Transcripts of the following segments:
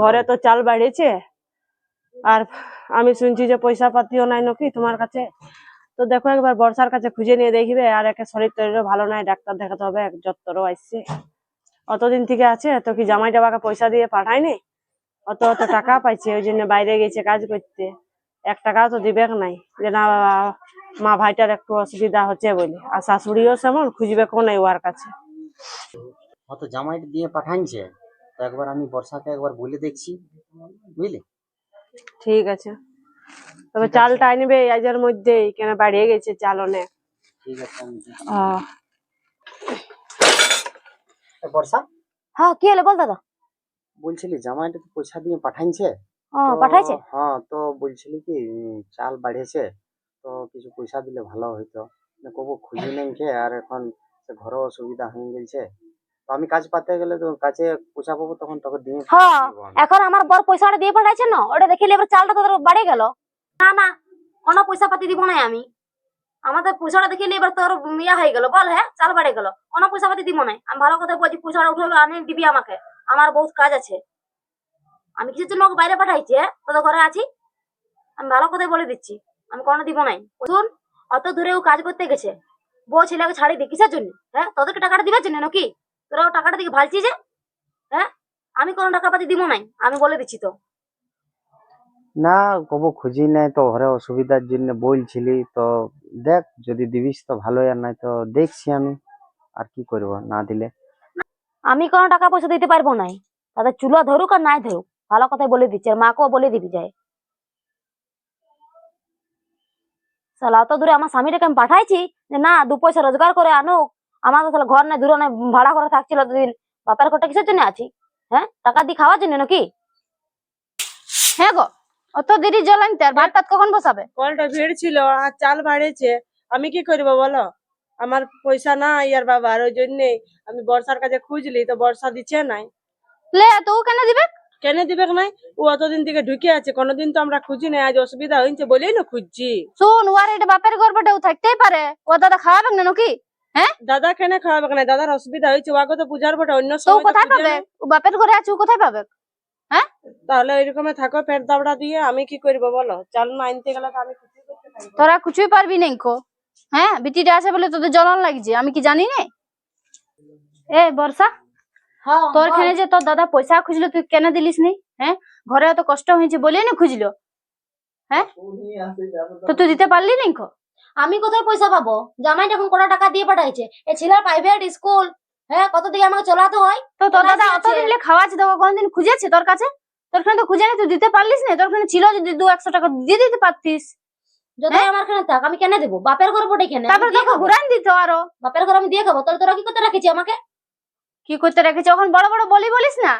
ঘরে তো চাল বাড়িয়েছে, আর আমি শুনছি যে পয়সা পাতিও নাই নাকি তোমার কাছে। তো দেখো একবার বর্ষার কাছে খুঁজে নিয়ে দেখবে, আর একে শরীর টরীরও ভালো নাই, ডাক্তার দেখাতে হবে যত্তরও আসছে অতদিন থেকে আছে, তো কি জামাই টাবাকে পয়সা দিয়ে পাঠায়নি? অত অত টাকা পাইছে, ওই জন্য বাইরে গেছে কাজ করতে। এক টাকাও তো দিবে নাই। যে না মা ভাইটার একটু অসুবিধা হচ্ছে বলে। আর শাশুড়িও সেমন খুঁজবে নাই ওর কাছে। অত জামাইটা দিয়ে পাঠাইছে তো একবার আমি বর্ষাকে একবার বলে দেখছি বুঝলি? ঠিক আছে। তবে চালটা আনবে আজের মধ্যেই কেন বাড়িয়ে গেছে চাল অনেক ঠিক আছে। বর্ষা? হ্যাঁ কি হলো বল দাদা? বলছিলি জামাইটা তো পয়সা দিয়ে পাঠাইছে ও পাঠাইছে? হ্যাঁ তো বলছিলি কি চাল বাড়িয়েছে তো কিছু পয়সা দিলে ভালো হইতো। কবো খুঁজি নেই আর এখন ঘর অসুবিধা হয়ে গেছে তো আমি কাজ পাতে গেলে তো কাছে পয়সা পাবো তখন তোকে দিয়ে হ্যাঁ এখন আমার বর পয়সাটা দিয়ে পাঠাইছে না ওটা দেখিলে এবার চালটা তোদের বাড়ি গেল। না না কোনো পয়সা পাতি দিব না আমি। আমাদের পয়সাটা দেখিলে এবার তোর ইয়া হয়ে গেল বল হ্যাঁ চাল বাড়ি গেল। কোনো পয়সা পাতি দিব না আমি ভালো কথা বলছি পয়সাটা উঠাবে আনি দিবি আমাকে। আমার বহুত কাজ আছে। আমি কিছুর লোক বাইরে পাঠাইছি হ্যাঁ? তোদের ঘরে আছি? আমি ভালো কথাই বলে দিচ্ছি। আমি কোনো দিব নাই। শুন অত দূরে ও কাজ করতে গেছে। বউ ছেলেকে ছাড়ি দি কিসের জন্য? হ্যাঁ? তোদেরকে টাকাটা দিবার জন্য নাকি? তোরাও টাকাটা দিকে ভালছি যে? হ্যাঁ? আমি কোনো টাকা পাতি দিব নাই আমি বলে দিচ্ছি তো। না কবো খুঁজি নাই তো ঘরে অসুবিধার জন্য বলছিলি তো। দেখ যদি দিবিস তো ভালোই আর নাই তো দেখছি আমি। আর কি করব না দিলে? আমি কোনো টাকা পয়সা দিতে পারব নাই। তাদের চুলা ধরুক আর নাই ধরুক। ভালো কথাই বলে দিচ্ছে আর মাকেও বলে দিবি যায় সালা অত দূরে আমার স্বামীটাকে আমি পাঠাইছি যে না দু পয়সা রোজগার করে আনুক। আমার তাহলে ঘর নাই দূরে নাই ভাড়া করে থাকছিল দুদিন। বাপের ঘরটা কিসের জন্য আছি? হ্যাঁ? টাকা দিয়ে খাওয়ার জন্য নাকি? হ্যাঁ গো অত দেরি জল আনতে আর ভাত কখন বসাবে? কলটা ভিড় ছিল আর চাল বাড়েছে। আমি কি করব বলো? আমার পয়সা নাই আর বাবার ওই জন্যে আমি বর্ষার কাছে খুঁজলি তো বর্ষা দিচ্ছে নাই। লে তো কেন দিবে? কেন দিবে নাই? ও অতদিন থেকে ঢুকে আছে কোনোদিন তো আমরা খুঁজি নাই আজ অসুবিধা হয়েছে বলেই না খুঁজছি। শুন ওয়ার এটা বাপের ঘর বটে ও থাকতেই পারে। ও দাদা খাওয়াবে না নাকি? দাদা কেন খাওয়াবে না দাদার অসুবিধা হয়েছে ওকে তো পূজার বটে অন্য সময় তো কোথায় পাবে? ও বাপের ঘরে আছে ও কোথায় পাবে? হ্যাঁ? তাহলে এরকমে থাকো পেট দাবড়া দিয়ে আমি কি করব বলো? চাল না আনতে গেলে তো আমি কিছুই করতে পারব তোরা কিছুই পারবি না খো হ্যাঁ? বিটিটা আছে বলে তোদের জ্বলন লাগছে আমি কি জানি না? এ বর্ষা। তোর এখানে যে তোর দাদা পয়সা খুঁজলো তুই কেন দিলিস নি? হ্যাঁ? ঘরে অত কষ্ট হয়েছে বলে না খুঁজলো। হ্যাঁ? তো তুই দিতে পারলি না খো আমি কোথায় পয়সা পাবো? জামাই যখন কোনো টাকা দিয়ে পাঠাইছে এ ছেলের প্রাইভেট স্কুল হ্যাঁ? কত দিকে আমাকে চলাতে হয়? তো তোর দাদা অত দিলে খাওয়াচ্ছে তোকে কোনদিন খুঁজেছে তোর কাছে? তোর এখানে তো খুঁজে নি তুই দিতে পারলিস না? তোর এখানে ছিল যদি দু একশো টাকা দিয়ে দিতে পারতিস। যদি আমার কেন থাক আমি কেন দেবো? বাপের ঘর বটে কেন তারপরে তোকে ঘুরান দিত আরও। বাপের ঘর আমি দিয়ে খাব তোর তোরা কি করতে রাখিছি আমাকে? কি করতে রেখেছে ওখানে বড় বড় বলি বলিস না?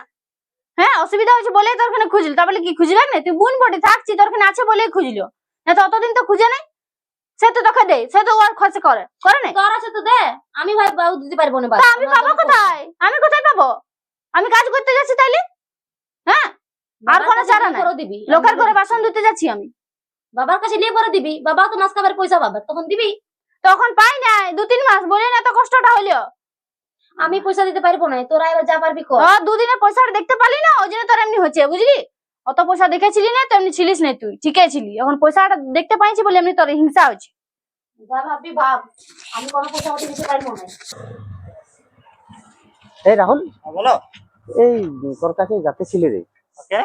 হ্যাঁ অসুবিধা হয়েছে বলেই তোর খানে খুঁজল। তারপরে কি খুঁজবে না? তুই বোন বটে থাকছি তোর খানে আছে বলেই খুঁজলো। না তো অতদিন তো খুঁজে নাই। সে তো তোকে দেয় সে তো ওর খরচ করে। করে না। তোর আছে তো দে। আমি ভাই বাবু দিতে পারব না আমি পাবো কোথায়? আমি কোথায় পাবো? আমি কাজ করতে যাচ্ছি তাইলে? হ্যাঁ? আর কোনো চারা। করে দিবি। লোকের ঘরে বাসন ধুতে যাচ্ছি আমি। বাবার কাছে নিয়ে করে দিবি। বাবা তো মাস খাবার পয়সা পাবে। তখন দিবি। তখন পাই নাই। দু তিন মাস বলে না তো কষ্টটা হইল। আমি পয়সা দিতে পারব না তোরা এবার যা পারবি কর। তো দুদিনের পয়সাটা দেখতে পারলি না? ওই জন্য তোর এমনি হচ্ছে বুঝলি? অত পয়সা দেখেছিলি না তেমনি ছিলিস না তুই ঠিকই ছিলি। এখন পয়সাটা দেখতে পাইছি বলে এমনি তোর হিংসা হচ্ছে। যা ভাববি ভাব। আমি কোনো পয়সা পাতি দিতে পারব না। এই রাহুল বলো। এই তোর কাছে যাতে ছিলে রে। ওকে।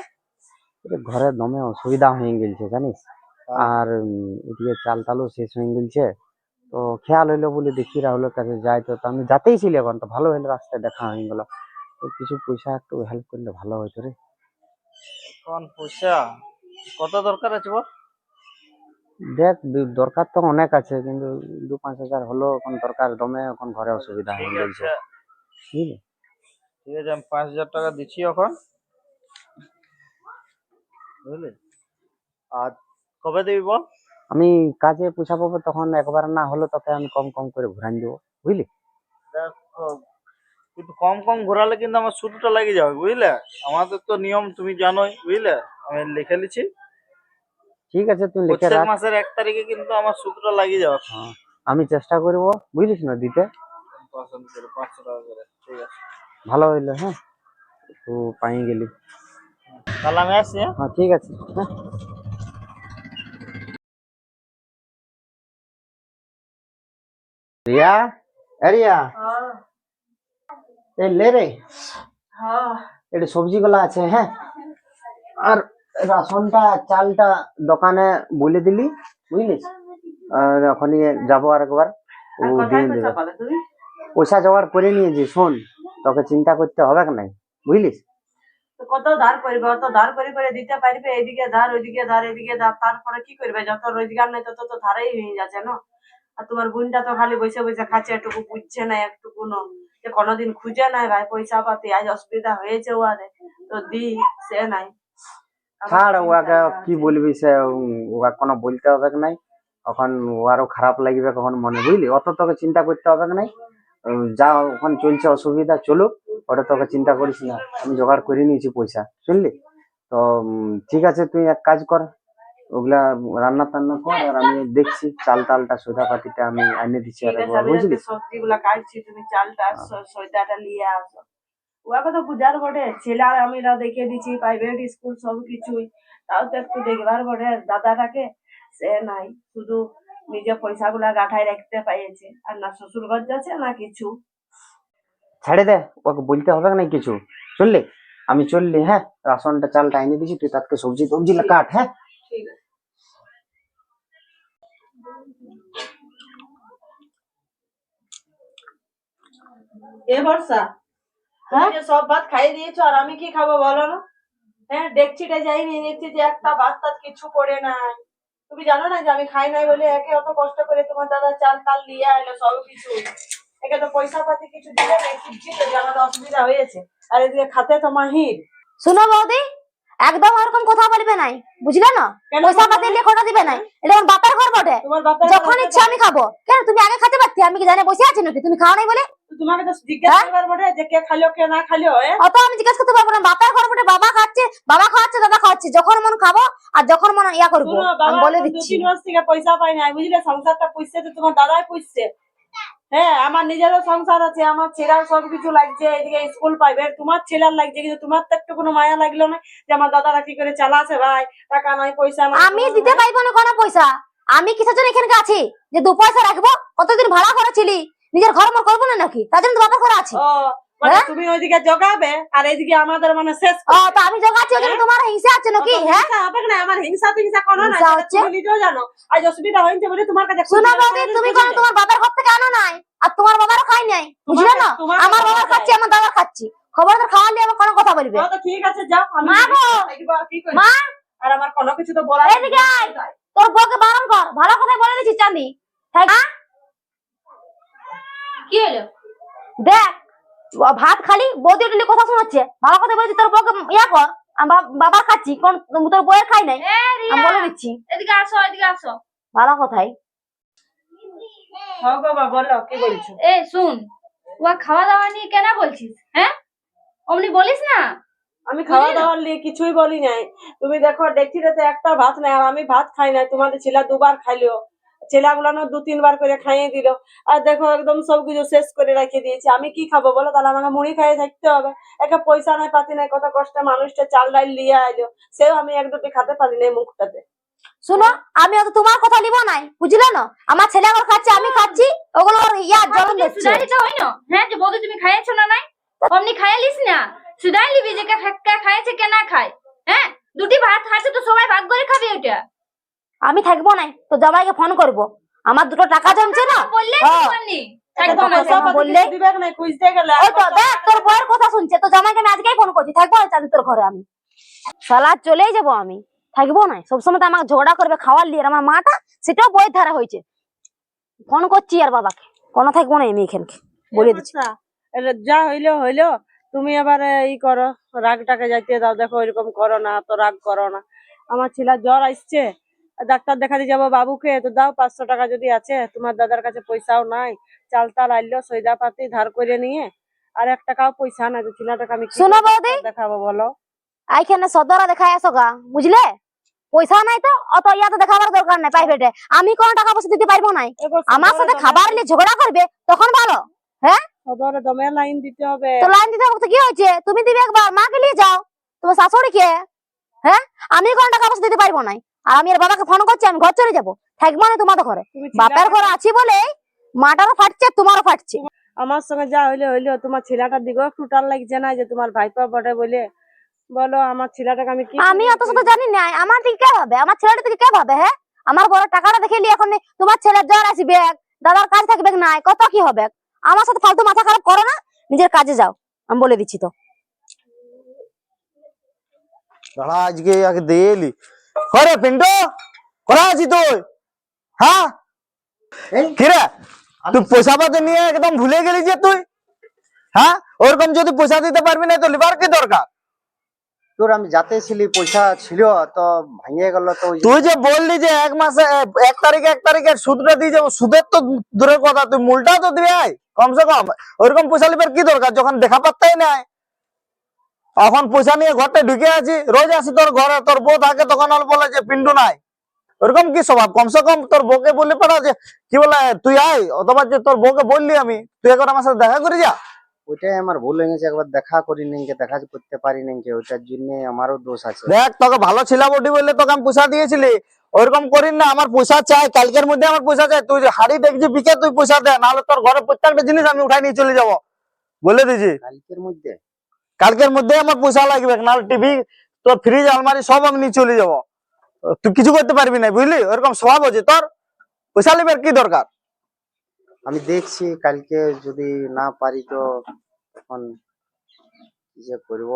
ঘরে দমে অসুবিধা হয়ে গেছে জানিস? আর উম, এদিকে চাল টালও শেষ হয়ে গেছে তো খেয়াল হইল বলে দেখি রাহুলের কাছে যাই তো আমি যাতেই ছিল এখন তো ভালো হইল রাস্তায় দেখা হয়ে গেল। তো কিছু পয়সা একটু হেল্প করলে ভালো হইতো রে। কোন পয়সা কত দরকার আছে বল? দেখ দরকার তো অনেক আছে কিন্তু দু পাঁচ হাজার হলো এখন দরকার দমে এখন ঘরে অসুবিধা ঠিক হয়ে গেছে। ঠিক আছে আমি পাঁচ হাজার টাকা দিচ্ছি এখন। বুঝলি? আর কবে দিবি বল? আমি কাজে পয়সা পাবো তখন একবার না হলো তোকে আমি কম কম করে ঘুরান দেবো বুঝলি? কিন্তু কম কম ঘোরালে কিন্তু আমার শুরুটা লেগে যাবে বুঝলে? আমাদের তো নিয়ম তুমি জানোই বুঝলে? আমি লিখে লিছি ঠিক আছে তুমি লিখে রাখ। মাসের এক তারিখে কিন্তু আমার সুদটা লাগিয়ে যাওয়া আমি চেষ্টা করব বুঝলিস না দিতে? পাঁচশো টাকা করে ঠিক আছে। ভালো হইল হ্যাঁ? তো পাই গেলি। তাহলে আমি আসছি হ্যাঁ? হ্যাঁ ঠিক আছে হ্যাঁ? এ রিয়া? এ লে রে। হ্যাঁ। এটা সবজিগুলো আছে হ্যাঁ। আর রাশনটা চালটা দোকানে বলে দিলি বুঝলিস আর ওখানে যাব আর একবার। পয়সা জোগাড় করে নিয়েছি শোন। তোকে চিন্তা করতে হবে নাই বুঝলিস কত ধার করবে অত ধার করে করে দিতে পারবে এদিকে ধার ওইদিকে ধার এদিকে ধার তারপরে কি করবে? যত রোজগার নেই তত তো ধারেই হয়ে যাচ্ছে না? আর তোমার বোনটা তো খালি বসে বসে খাচ্ছে একটুকু বুঝছে না একটুকু যে কোনোদিন খুঁজে নাই ভাই পয়সা পাতি, আজ অসুবিধা হয়েছে ওয়ারে। তো দি, সে নাই। ছাড় ওকে কি বলবি, সে ওকে কোনো বলতে হবে নাই? এখন আরও খারাপ লাগবে কখন মনে, বুঝলি? অত তোকে চিন্তা করতে হবে নাই? যা ওখান চলছে, অসুবিধা চলুক, ওটা তোকে চিন্তা করিস না। আমি জোগাড় করে নিয়েছি পয়সা, শুনলি? তো ঠিক আছে, তুই এক কাজ কর। ওগুলা রান্না টান্না কর আর আমি দেখছি চাল টালটা সোদা পাতিটা আমি এনে দিচ্ছি আর বুঝলি? সবজি গুলা কাটছি তুমি চালটা স- সয়দাটা নিয়ে আসো। ওকে তো বুঝার বটে ছেলে আর আমি দেখে দিচ্ছি প্রাইভেট স্কুল সব কিছুই। তাও তো একটু দেখবার বটে দাদাটাকে সে নাই শুধু নিজে পয়সা গুলা গাঠায় রাখতে পাইছে আর না শ্বশুর ঘর যাচ্ছে না কিছু। ছেড়ে দে ওকে বলতে হবে না কিছু? শুনলি আমি চললি হ্যাঁ? রাশনটা চালটা এনে দিচ্ছি তুই তাকে সবজি টবজি কাট হ্যাঁ? ঠিক আছে। এ বর্ষা তুমি সব ভাত খাইয়ে দিয়েছ আর আমি কি খাব বলো না? হ্যাঁ ডেকচিটা যাইনি দেখছি যে একটা ভাত টাত কিছু করে নাই। তুমি জানো না যে আমি খাই নাই বলে একে অত কষ্ট করে তোমার দাদা চাল টাল নিয়ে এলো সব কিছু। একে তো পয়সা পাতি কিছু দিলে আমাদের অসুবিধা হয়েছে। আর এদিকে খাতে তো মাহির। শুনো বৌদি একদম ওরকম কথা বলবে নাই। বুঝলে না? পয়সা পাতি না? দিয়ে খোটা দিবে নাই। এটা আমার বাপের ঘর বটে। যখন ইচ্ছা আমি খাব। কেন? তুমি আগে খেতে পারতি? আমি কি জানি বসে আছি নাকি? তুমি খাও নাই বলে? তোমাকে তো জিজ্ঞেস হ্যাঁ? করবার বটে যে কে খালো কে না খালো অত আমি জিজ্ঞেস করতে পারব না। বাপের ঘর বটে বাবা খাচ্ছে বাবা খাওয়াচ্ছে দাদা খাওয়াচ্ছে। যখন মন খাব আর যখন মন ইয়া করব। আমি বলে দিচ্ছি। তিন মাস থেকে পয়সা পাই নাই। বুঝলে? সংসারটা পুষছে তো তোমার দাদাই পুষছে। হ্যাঁ আমার নিজেরও সংসার আছে আমার ছেলের সব কিছু লাগছে এদিকে স্কুল পাইবে তোমার ছেলের লাগছে কিন্তু তোমার তো একটু কোনো মায়া লাগল না যে আমার দাদারা কি করে চালাছে ভাই? টাকা নাই পয়সা নাই আমি দিতে পাইবো না কোনো পয়সা। আমি কিসের জন্য এখানে আছি? যে দু পয়সা রাখব কতদিন ভাড়া করেছিলি? নিজের ঘর মর করব না নাকি? তার জন্য তো করা আছে। মানে হ্যাঁ? তুমি ওইদিকে জগাবে আর এইদিকে আমাদের মানে শেষ ও তো আমি জগাচ্ছি জন্য তোমার হিংসা আছে নাকি? হ্যাঁ? হবে না আমার হিংসা তিংসা কোনো না হিংসা? তুমি নিজেও জানো আজ অসুবিধা হয়েছে বলে তোমার কাছে শোনো বৌদি তুমি কোনো তোমার বাবার ঘর থেকে আনো নাই আর তোমার বাবারও খাই নাই বুঝলে না? আমার বাবার খাচ্ছি আমার দাদার খাচ্ছি। খবরদার খাওয়া নিয়ে আমার কোনো কথা বলবে। হ্যাঁ, তো ঠিক আছে যাও আমি মা গো! দেখব আর কি করি। মা! আর আমার কোনো কিছু তো বলার এদিকে আয়। তোর বউকে বারণ কর ভালো কথা বলে দিচ্ছি চাঁদি। তাই কি হলো? দেখ ভাত খালি বৌদি উঠলি কথা শোনাচ্ছে। ভালো কথা বলছি তোর বউকে ইয়া কর আমি বাবা খাচ্ছি কোন তোর বউয়ের খাই নাই। আমি বলে দিচ্ছি। এদিকে আসো এদিকে আসো। ভালো কথাই হ্যাঁ বাবা বলো কি বলছো? এ শুন ও খাওয়া দাওয়া নিয়ে কেন বলছিস হ্যাঁ? অমনি বলিস না? আমি খাওয়া দাওয়ার নিয়ে কিছুই বলি নাই। তুমি দেখো ডেকচিটাতে একটা ভাত নাই আর আমি ভাত খাই নাই তোমাদের ছেলে দুবার খাইলো। ছেলেগুলো দু তিনবার করে খাইয়ে দিল। আর দেখো একদম সবকিছু শেষ করে রেখে দিয়েছি। আমি কি খাব বলো? তাহলে আমাকে মুড়ি খাইয়ে থাকতে হবে। একে পয়সা নাই পাতি নাই কত কষ্টে মানুষটা চাল ডাল লিয়ে আইলো। সেও আমি এক দুটি খেতে পারি নাই মুখটাতে। শুনো আমি অত তোমার কথা নিব নাই বুঝলে না? আমার ছেলে আমার খাচ্ছে আমি খাচ্ছি ওগুলো ইয়া জ্বলন দিচ্ছে। হয় না হ্যাঁ যে বৌদি তুমি খাইয়েছো না নাই? অমনি খাইয়ালিস না? সুদাই লিবি যে কে খাইছে কে না খায়? হ্যাঁ? দুটি ভাত খাচ্ছে তো সবাই ভাগ করে খাবে ওটা আমি থাকব নাই তো জামাইকে ফোন করব। আমার দুটো টাকা জমছে না? বললে হ্যাঁ। না। তোর কথা শুনছে তো জামাইকে আমি আজকেই ফোন করছি থাকব না তোর ঘরে আমি? শালা চলেই যাব আমি থাকব না সবসময় তো আমাকে ঝগড়া করবে খাওয়ার আর আমার মাটা সেটাও বইয়ের ধারা হয়েছে। ফোন করছি আর বাবাকে কোনো থাকব না আমি এখানকে বলে দিচ্ছি। যা হইল হইল তুমি এবার ই করো রাগটাকে যাইতে দাও দেখো এরকম করো না তো রাগ করো না। আমার ছেলে জ্বর আসছে ডাক্তার দেখাতে যাব বাবুকে তো দাও পাঁচশো টাকা যদি আছে। তোমার দাদার কাছে পয়সাও নাই। চাল টাল আইলো সৈদা পাতি ধার করে নিয়ে। আর এক টাকাও পয়সা নাই তো ছেলেটাকে আমি শোনো বৌদি। দেখাবো বলো। এইখানে সদরা দেখায় আসো গা বুঝলে? পয়সা নাই তো অত ইয়াতে দেখাবার দরকার নাই প্রাইভেটে আমি কোন টাকা পয়সা দিতে পারব নাই। আমার সাথে খাবার নিয়ে ঝগড়া করবে তখন ভালো সদরে দমে লাইন দিতে হবে। তো লাইন দিতে হবে তো কি হয়েছে? তুমি দিবে একবার মাকে নিয়ে যাও। তোমার শাশুড়ি কে হ্যাঁ? আমি কোন টাকা পয়সা দিতে পারব নাই। আর আমি আর বাবাকে ফোন করছি আমি ঘর চলে যাব। থাকব না তোমাদের ঘরে। বাপের ঘরে আছি বলে মাটারও ফাটছে তোমারও ফাটছে। আমার সঙ্গে যা হইলে হইল তোমার ছেলেটার দিকেও একটু টান লাগছে না যে তোমার ভাইপা বটে বলে? বলো আমার ছেলেটাকে আমি কি আমি অত শত জানি না আমার দিকে কে ভাবে? আমার ছেলেটা দিকে কে ভাবে হ্যাঁ? আমার বড় টাকাটা দেখে নিয়ে এখন তোমার ছেলের জ্বর আসবে দাদার কাজ থাকবে নাই কত কি হবে? আমার সাথে ফালতু মাথা খারাপ করো না নিজের কাজে যাও। আমি বলে দিচ্ছি তো। দাঁড়া আজকে আগে দিয়ে এলি। করে পিন্টু করা আছি তুই? হ্যাঁ? কিরে? তুই পয়সা পাতি নিয়ে একদম ভুলে গেলি যে তুই? হ্যাঁ? ওরকম যদি পয়সা দিতে পারবি না তো লিবার কি দরকার? তোর আমি যাতে ছিলি পয়সা ছিল তো ভাঙিয়ে গেল তো তুই যে বললি যে এক মাসে এক তারিখে এক তারিখে সুদটা দিয়ে যাব সুদের তো দূরের কথা তুই মূলটাও তো দিবি আয় কমসে কম। ওইরকম পয়সা লিবার কি দরকার? যখন দেখা পাত্তাই নাই। এখন পয়সা নিয়ে ঘরটা ঢুকে আছি রোজ আসি তোর ঘরে তোর বউ থাকে তখন আর বলে যে পিন্ডু নাই। ওরকম কি স্বভাব? কমসে কম তোর বউকে বললি পারা যে কি বলে তুই আয় অথবা যে তোর বউকে বললি আমি তুই একবার আমার সাথে দেখা করে যা। ওইটাই আমার ভুল হয়ে গেছে একবার দেখা করি নাই দেখা করতে পারি নাই ওইটার জন্য আমারও দোষ আছে। দেখ তোকে ভালো ছিল বটি বললে তোকে আমি পয়সা দিয়েছিলি ওইরকম করিস না আমার পয়সা চাই কালকের মধ্যে আমার পয়সা চাই তুই হাড়ি দেখছি বিকে তুই পয়সা দে নাহলে তোর ঘরে প্রত্যেকটা জিনিস আমি উঠাই নিয়ে চলে যাব। বলে দিছি। কালকের মধ্যে? কালকের মধ্যে আমার পয়সা লাগবে না টিভি তোর ফ্রিজ আলমারি সব আমি নিয়ে চলে যাব। তুই কিছু করতে পারবি না বুঝলি? ওরকম স্বভাব আছে তোর। পয়সা লিবার কি দরকার? আমি দেখছি কালকে যদি না পারি তো এখন যে করব?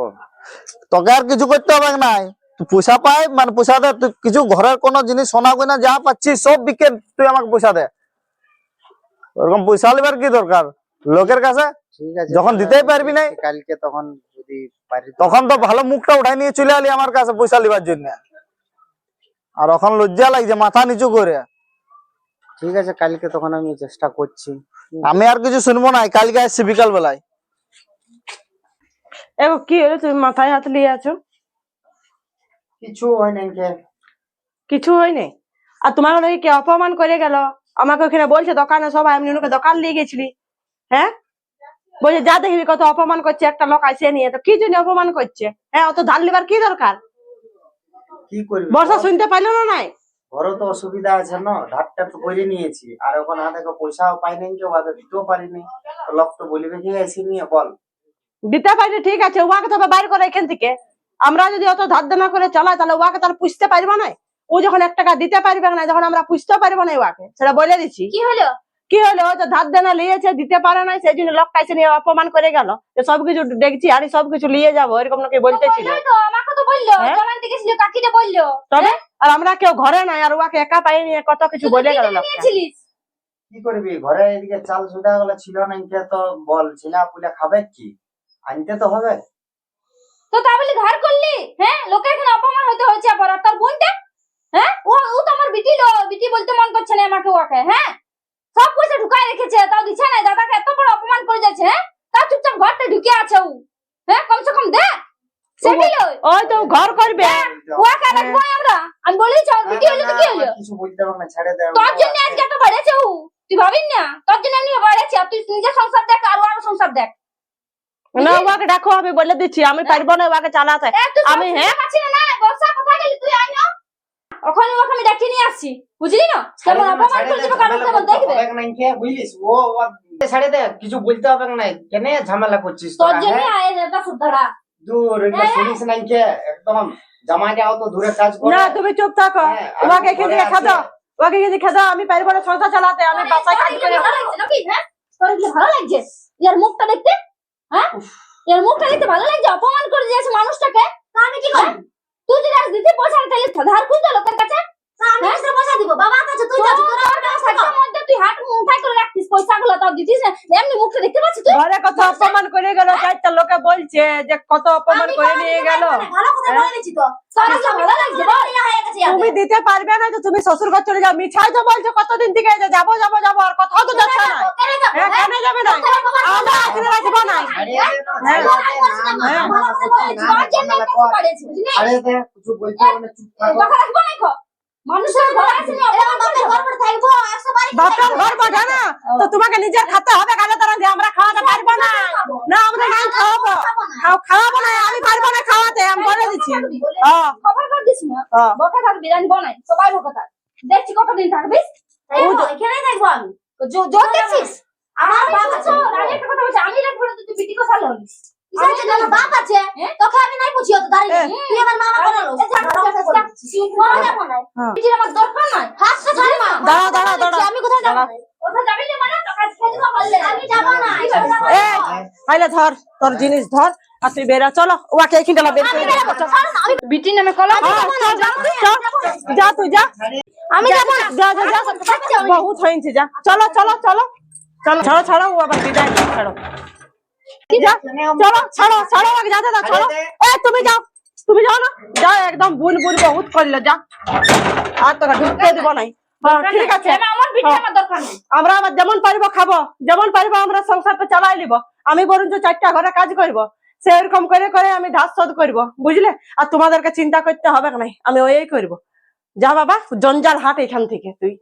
তোকে আর কিছু করতে হবে না। তুই পয়সা পাই মানে পয়সা দে তুই কিছু ঘরের কোনো জিনিস সোনা গয়না যা পাচ্ছিস সব বিকে তুই আমাকে পয়সা দে। ওরকম পয়সা লিবার কি দরকার? লোকের কাছে? ঠিক আছে যখন দিতেই পারবি নাই? কালকে তখন যদি পারি তখন তো ভালো মুখটা উঠাই নিয়ে চলে আলি আমার কাছে পয়সা লিবার জন্য। আর এখন লজ্জা লাগছে মাথা নিচু করে। ঠিক আছে কালকে তখন আমি চেষ্টা করছি। আমি আর কিছু শুনব না কালকে আসছি বিকাল বেলায়। এগো কি হলো? তুমি মাথায় হাত নিয়ে আছো? কিছু হয় নাই? আর তোমার ওই কে অপমান করে গেল? আমাকে ওখানে বলছে দোকানে সবাই আমি ওকে দোকান নিয়ে গেছিলি। হ্যাঁ? বলছে যা দেখবি কত অপমান করছে একটা লোক আসে নিয়ে তো কি জন্য অপমান করছে? হ্যাঁ অত ধার লিবার কি দরকার? কি করবি বর্ষা শুনতে পাইলো না নাই? ঘরও তো অসুবিধা আছে না ধারটা তো করে নিয়েছি। আর ওখানে হাতে পয়সাও পাই নাই কেউ হাতে দিতেও পারিনি লোক তো বলিবে কি এসে নিয়ে বল। দিতে পারলে ঠিক আছে উহাকে তবে বাইর করে এখান থেকে। আমরা যদি অত ধার দেনা করে চালাই তাহলে উহাকে তাহলে পুষতে পারব না। ও যখন এক টাকা দিতে পারবে না যখন আমরা পুষতে পারব না উহাকে সেটা বলে দিচ্ছি। কি হলো? কি হলো? হয়তো ধার দেনা লিয়েছে দিতে পারে না সেই জন্য লোক কাছে নিয়ে অপমান করে গেল। যে সবকিছু দেখছি আর সবকিছু নিয়ে যাব এরকম নাকি বলতেছিল। বললোই তো আমাকে তো বলল হ্যাঁ? তবে? আর আমরা কেউ ঘরে নাই আর উহাকে একা পাই নিয়ে কত কিছু বলে গেল কি করবি? ঘরে এদিকে চাল সুদা গুলো ছিল না তো বল ছিলা পুলা খাবে কি? আনতে তো হবে। তো তা বলে ধার করলি? হ্যাঁ? লোকের এখানে অপমান হতে হচ্ছে আবার তোর বোনটা? হ্যাঁ? ও ও তো আমার বিটি লো বিটি বলতে মন করছে না আমাকে ওকে হ্যাঁ? সব পয়সা ঢুকাই রেখেছে তাও দিচ্ছে না দাদাকে এত বড় অপমান করে যাচ্ছে হ্যাঁ? তাও চুপচাপ ঘরটা ঢুকে আছে ও। হ্যাঁ কমসে কম দে সেটি লই ওই তো ঘর করবে। ওকে রাখব আমরা। আমি বলেছি আমার বিটি হলো কি হলো? কিছু বলতে পারবে না ছেড়ে দে তোর জন্য আজকে এত বাড়েছে ও। তুই না? তোর জন্য এমনি বাড়েছে আর তুই সংসার দেখ আর ওর সংসার দেখ। না ডাকো আমি বলে দিচ্ছি আমি পারব না চালাতে। তুই আমি, আমি হ্যাঁ? হ্যাঁ না বর্ষা গেলি তুই না। ওখানে ওখানে আমি ডাকিয়ে নিয়ে আসছি। বুঝলি না? কেমন অপমান করছে কারণ কেমন দেখবে? বুঝলিস? ও ও ছেড়ে দে কিছু বলতে হবে না কেন ঝামেলা করছিস তোর জন্য হ্যাঁ? আয় এটা শুদ্ধারা দূর এটা শুনিস নাই কে একদম জামাই যাও তো দূরে কাজ করে। না তুমি চুপ থাকো। হ্যাঁ, উহাকে এখান আছে। খাদো উহাকে এখান থেকে খাদো আমি পারব না সংসার চালাতে আমি বাসায় কাজ করে ভালো লাগছে নাকি হ্যাঁ? তোর কি ভালো লাগছে? ইয়ার মুখটা দেখতে? হ্যাঁ? ইয়ার মুখটা দেখতে ভালো লাগছে? অপমান করে দিয়েছে মানুষটাকে? তা আমি কি করি? তুই যদি পয়সা না তাহলে ধার খুঁজতে লোকের কাছে আমি কিসের পয়সা দিব বাবার কাছে তুই যাচ্ছিস তোর হাতের মধ্যে তুই হাত উঠাই করে রাখতিস পয়সাগুলো তাও দিতিস না এমনি মুখটা দেখতে পাচ্ছিস তুই ঘরে কত অপমান করে গেল চারটা লোকে বলছে যে কত অপমান করে নিয়ে গেল ভালো কথা হ্যাঁ? বলে তো? তুমি দিতে পারবে না তো তুমি শ্বশুর ঘর চলে যাও মিছাই তো বলছো কতদিন থেকে যে যাব যাব যাব আর কোথাও তো যাচ্ছে না হ্যাঁ, কেন যাবে না আমরা এখানে রাখব না হ্যাঁ। আরে কিছু বলতে না চুপ থাকো মানুষের ঘরে আসেনি বাপের ঘর পরে থাকব একশো বাড়ি বাপের ঘর বাঠা না? তো তোমাকে নিজের খাতে হবে কাজে তারা দিয়ে আমরা খাওয়াতে পারব না। না আমরা নাই খাওয়াবো। খাও- খাওয়াবো না আমি পারব না খাওয়াতে আমি বলে দিচ্ছি। হ্যাঁ খবর কর দিস না। বকা থাক বিরিয়ানি বানাই সবাই বকা থাক। দেখছি কতদিন থাকবি? এখানেই থাকব আমি। জোর দেখছিস? আমার আছে আমি একটা কথা বলছি আমি রাখব না তুই বিটি কথা লড়িস তো আমার বাপ আছে তোকে আমি নাই পুছিও তো দাঁড়িয়ে। তুই আমার মামা বানালো। বড় যাব না। বিটির আমার দরকার নাই। হাত তো ছাড় মা। দাঁড়াও দাঁড়াও দাঁড়াও আমি কোথাও যাব? না যাবি না মানে? তো কাজ খেতে তো আমি যাব না এই আইলে ধর তোর জিনিস ধর আর তুই বেরা চলো বের করে বিটি নামে কলম হ্যাঁ, যা তুই যা। আমি যাব না। যা যা যা। বহুত হয়েছে যা। চলো চলো চলো। চলো ছাড়ো ছাড়ো ও আবার বিদায়। ছাড়ো। চলো ছাড়ো ছাড়ো ওকে যাতে দাও ছাড়ো। এ তুমি যাও তুমি যাও না? যাও একদম বুল বুল বহুত করলে যা। আর তোকে ঢুকতে দিব নাই। ঠিক আছে। আমার আমার আমরা যেমন পারিবো খাব যেমন পারিবো আমরা সংসারটা চালাই নিব। আমি বরঞ্চ চারটা ঘরে কাজ করব। সেরকম করে করে আমি ধাস শোধ করব বুঝলে? আর তোমাদেরকে চিন্তা করতে হবে না আমি ওই করব। যা বাবা জঞ্জাল হাট এখান থেকে তুই।